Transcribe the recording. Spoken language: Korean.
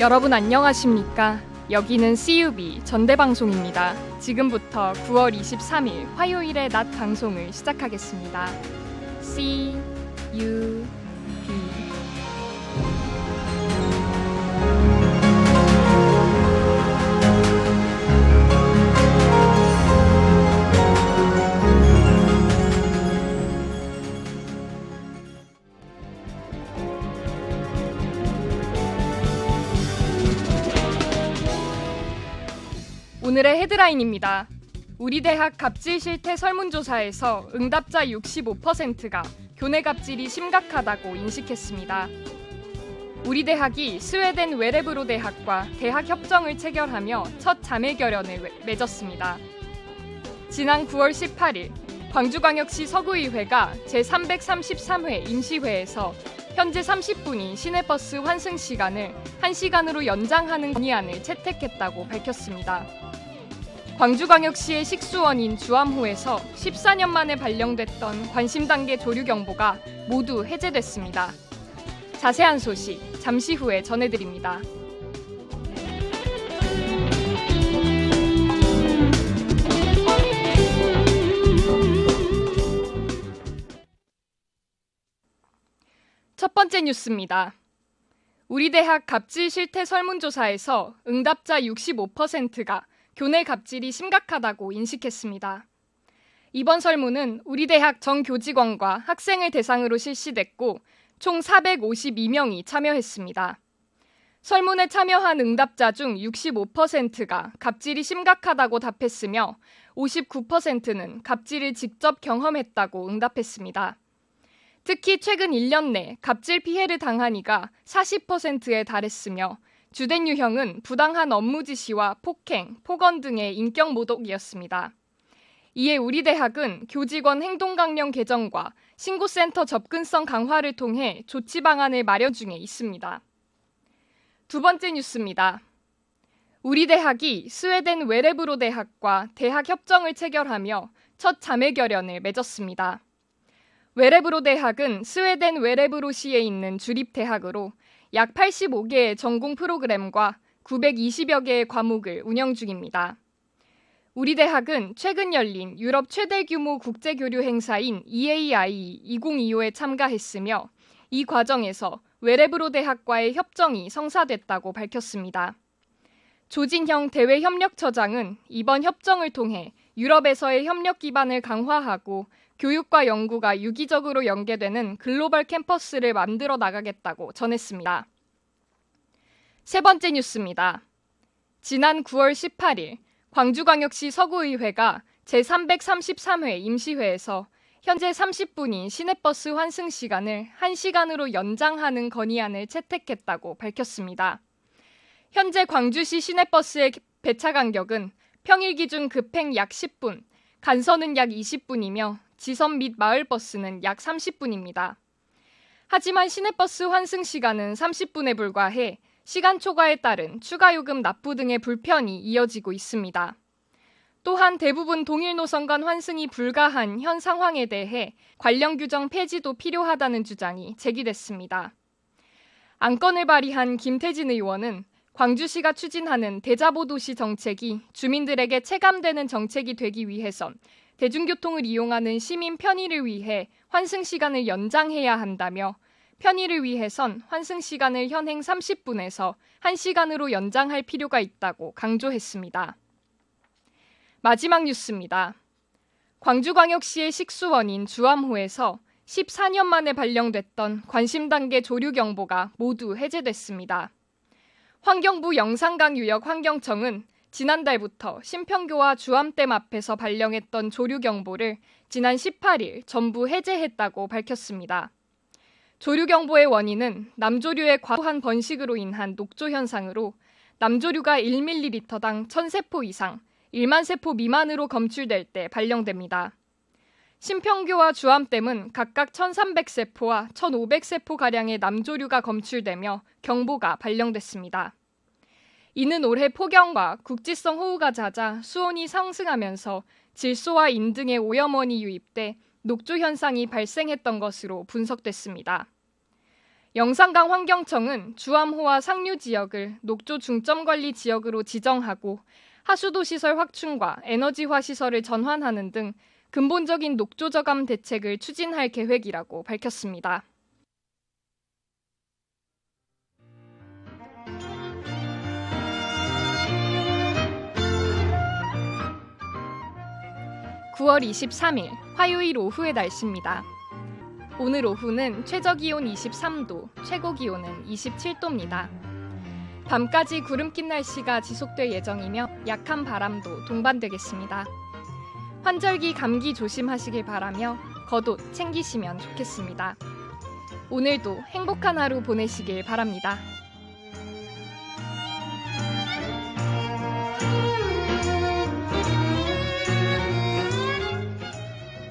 여러분 안녕하십니까? 여기는 CUB 전대방송입니다. 지금부터 9월 23일 화요일의 낮 방송을 시작하겠습니다. C 오늘의 헤드라인입니다. 우리 대학 갑질 실태 설문조사에서 응답자 65%가 교내 갑질이 심각하다고 인식했습니다. 우리 대학이 스웨덴 외레브로 대학과 대학 협정을 체결하며 첫 자매 결연을 맺었습니다. 지난 9월 18일 광주광역시 서구의회가 제333회 임시회에서 현재 30분인 시내버스 환승 시간을 1시간으로 연장하는 건의안을 채택했다고 밝혔습니다. 광주광역시의 식수원인 주암호에서 14년 만에 발령됐던 관심 단계 조류 경보가 모두 해제됐습니다. 자세한 소식 잠시 후에 전해드립니다. 번째 뉴스입니다. 우리 대학 갑질 실태 설문조사에서 응답자 65%가 교내 갑질이 심각하다고 인식했습니다. 이번 설문은 우리 대학 정교직원과 학생을 대상으로 실시됐고 총 452명이 참여했습니다. 설문에 참여한 응답자 중 65%가 갑질이 심각하다고 답했으며 59%는 갑질을 직접 경험했다고 응답했습니다. 특히 최근 1년 내 갑질 피해를 당한 이가 40%에 달했으며 주된 유형은 부당한 업무 지시와 폭행, 폭언 등의 인격 모독이었습니다. 이에 우리 대학은 교직원 행동 강령 개정과 신고센터 접근성 강화를 통해 조치 방안을 마련 중에 있습니다. 두 번째 뉴스입니다. 우리 대학이 스웨덴 외레브로 대학과 대학 협정을 체결하며 첫 자매 결연을 맺었습니다. 외레브로 대학은 스웨덴 외레브로시에 있는 주립 대학으로 약 85개의 전공 프로그램과 920여 개의 과목을 운영 중입니다. 우리 대학은 최근 열린 유럽 최대 규모 국제 교류 행사인 EAI 2025에 참가했으며 이 과정에서 외레브로 대학과의 협정이 성사됐다고 밝혔습니다. 조진형 대외협력처장은 이번 협정을 통해 유럽에서의 협력 기반을 강화하고 교육과 연구가 유기적으로 연계되는 글로벌 캠퍼스를 만들어 나가겠다고 전했습니다. 세 번째 뉴스입니다. 지난 9월 18일 광주광역시 서구의회가 제333회 임시회에서 현재 30분인 시내버스 환승 시간을 1시간으로 연장하는 건의안을 채택했다고 밝혔습니다. 현재 광주시 시내버스의 배차 간격은 평일 기준 급행 약 10분, 간선은 약 20분이며 지선 및 마을버스는 약 30분입니다. 하지만 시내버스 환승 시간은 30분에 불과해 시간 초과에 따른 추가 요금 납부 등의 불편이 이어지고 있습니다. 또한 대부분 동일 노선 간 환승이 불가한 현 상황에 대해 관련 규정 폐지도 필요하다는 주장이 제기됐습니다. 안건을 발의한 김태진 의원은 광주시가 추진하는 대자보 도시 정책이 주민들에게 체감되는 정책이 되기 위해선 대중교통을 이용하는 시민 편의를 위해 환승 시간을 연장해야 한다며 편의를 위해선 환승 시간을 현행 30분에서 1시간으로 연장할 필요가 있다고 강조했습니다. 마지막 뉴스입니다. 광주광역시의 식수원인 주암호에서 14년 만에 발령됐던 관심 단계 조류 경보가 모두 해제됐습니다. 환경부 영산강 유역 환경청은 지난달부터 신평교와 주암댐 앞에서 발령했던 조류 경보를 지난 18일 전부 해제했다고 밝혔습니다. 조류 경보의 원인은 남조류의 과도한 번식으로 인한 녹조 현상으로 남조류가 1ml당 1000세포 이상, 1만 세포 미만으로 검출될 때 발령됩니다. 신평교와 주암댐은 각각 1300세포와 1500세포 가량의 남조류가 검출되며 경보가 발령됐습니다. 이는 올해 폭염과 국지성 호우가 잦아 수온이 상승하면서 질소와 인 등의 오염원이 유입돼 녹조 현상이 발생했던 것으로 분석됐습니다. 영산강 환경청은 주암호와 상류 지역을 녹조 중점 관리 지역으로 지정하고 하수도 시설 확충과 에너지화 시설을 전환하는 등 근본적인 녹조 저감 대책을 추진할 계획이라고 밝혔습니다. (9월 23일) 화요일 오후의 날씨입니다. 오늘 오후는 최저 기온 23도, 최고 기온은 27도입니다. 밤까지 구름 낀 날씨가 지속될 예정이며 약한 바람도 동반되겠습니다. 환절기 감기 조심하시길 바라며 겉옷 챙기시면 좋겠습니다. 오늘도 행복한 하루 보내시길 바랍니다.